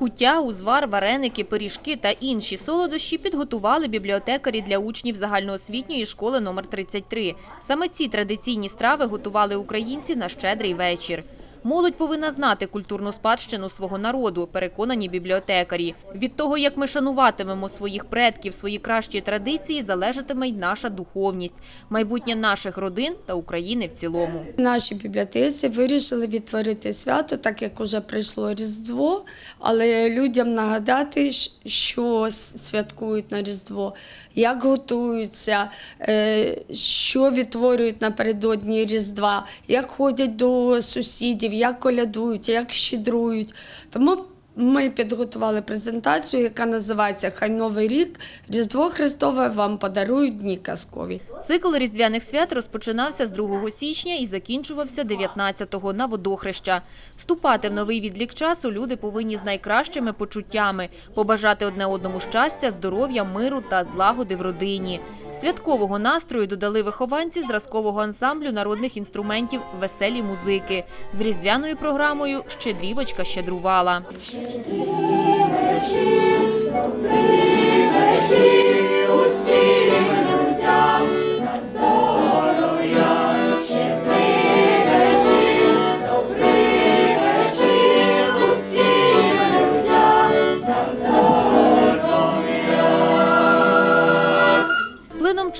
Куття, узвар, вареники, пиріжки та інші солодощі підготували бібліотекарі для учнів загальноосвітньої школи номер 33. Саме ці традиційні страви готували українці на щедрий вечір. Молодь повинна знати культурну спадщину свого народу, переконані бібліотекарі. Від того, як ми шануватимемо своїх предків, свої кращі традиції, залежатиме й наша духовність, майбутнє наших родин та України в цілому. Наші бібліотеці вирішили відтворити свято, так як уже прийшло Різдво, але людям нагадати, що святкують на Різдво, як готуються, е, що відтворюють напередодні Різдва, як ходять до сусідів, як колядують, як щедрують. Тому ми підготували презентацію, яка називається Хай Новий рік Різдво Христове вам подарують дні казкові. Цикл різдвяних свят розпочинався з 2 січня і закінчувався 19-го на водохреща. Вступати в новий відлік часу люди повинні з найкращими почуттями, побажати одне одному щастя, здоров'я, миру та злагоди в родині. Святкового настрою додали вихованці зразкового ансамблю народних інструментів «Веселі музики». З різдвяною програмою «Щедрівочка щедрувала».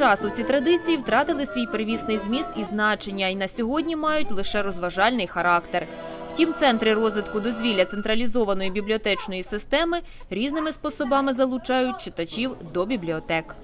Часу ці традиції втратили свій первісний зміст і значення, і на сьогодні мають лише розважальний характер. Втім, центри розвитку дозвілля централізованої бібліотечної системи різними способами залучають читачів до бібліотек.